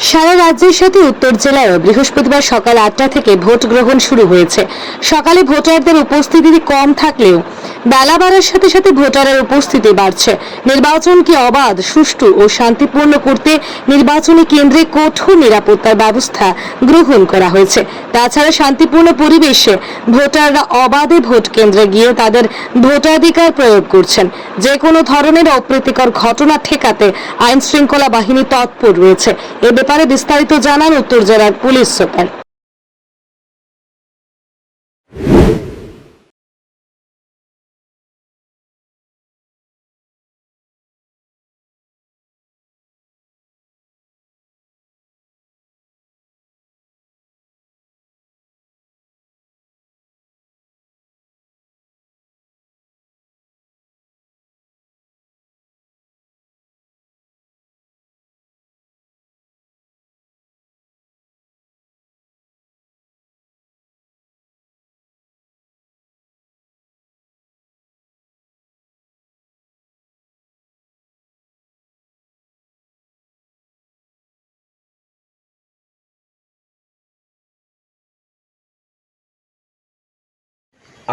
সারা রাজ্যের সাথে উত্তর জেলায়ও বৃহস্পতিবার সকাল আটটা থেকে ভোট গ্রহণ শুরু হয়েছে। সকালে ভোটারদের উপস্থিতি কম থাকলেও বেলা বাড়ার সাথে সাথে ভোটারের উপস্থিতি বাড়ছে। নির্বাচনকে অবাধ, সুষ্ঠু ও শান্তিপূর্ণ করতে নির্বাচনী কেন্দ্রে কঠোর নিরাপত্তার ব্যবস্থা গ্রহণ করা হয়েছে। তাছাড়া শান্তিপূর্ণ পরিবেশে ভোটাররা অবাধে ভোট কেন্দ্রে গিয়ে তাদের ভোটাধিকার প্রয়োগ করছেন। যে কোনো ধরনের অপ্রীতিকর ঘটনা ঠেকাতে আইন শৃঙ্খলা বাহিনী তৎপর রয়েছে। এ ব্যাপারে বিস্তারিত জানান উত্তর জেলার পুলিশ সুপার।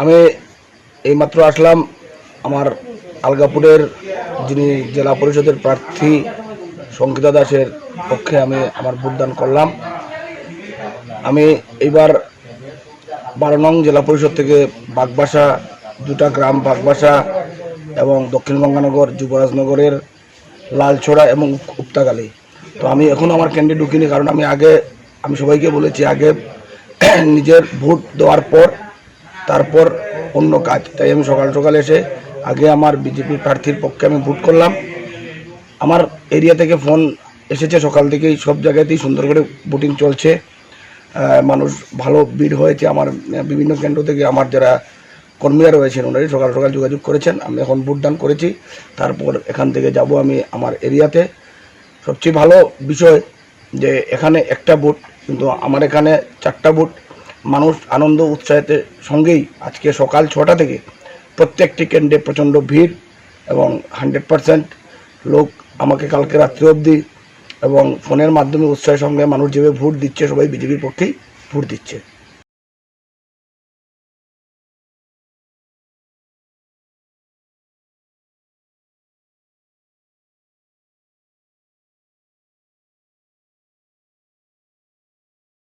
আমি এইমাত্র আসলাম আমার আলগাপুরের যিনি জেলা পরিষদের প্রার্থী সঙ্গীতা দাসের পক্ষে আমি আমার ভোটদান করলাম। আমি এইবার বারো নং জেলা পরিষদ থেকে বাগবাসা, দুটা গ্রাম বাগবাসা এবং দক্ষিণ গঙ্গানগর যুবরাজনগরের লালছড়া এবং উপতাগালি। তো আমি এখন আমার কেন্দ্রে ঢুকিনি কারণ আমি আগে, আমি সবাইকে বলেছি আগে নিজের ভোট দেওয়ার পর তারপর অন্য কাজ। তাই আমি সকাল সকাল এসে আগে আমার বিজেপি প্রার্থীর পক্ষে আমি ভোট করলাম। আমার এরিয়া থেকে ফোন এসেছে, সকাল থেকেই সব জায়গাতেই সুন্দর করে ভোটিং চলছে। মানুষ ভালো ভিড় হয়েছে। আমার বিভিন্ন কেন্দ্র থেকে আমার যারা কর্মীরা রয়েছেন, ওনারাই সকাল সকাল যোগাযোগ করেছেন। আমি এখন ভোটদান করেছি। তারপর এখান থেকে যাব আমি আমার এরিয়াতে। সবচেয়ে ভালো বিষয় যে এখানে একটা বুট কিন্তু আমার এখানে চারটা বুট মানুষ আনন্দ উৎসাহের সঙ্গেই আজকে সকাল ছটা থেকে প্রত্যেকটি কেন্দ্রে প্রচণ্ড ভিড় এবং হান্ড্রেড পারসেন্ট লোক আমাকে কালকে রাত্রি অবধি এবং ফোনের মাধ্যমে উৎসাহের সঙ্গে মানুষ যেভাবে ভোট দিচ্ছে, সবাই বিজেপির পক্ষেই ভোট দিচ্ছে।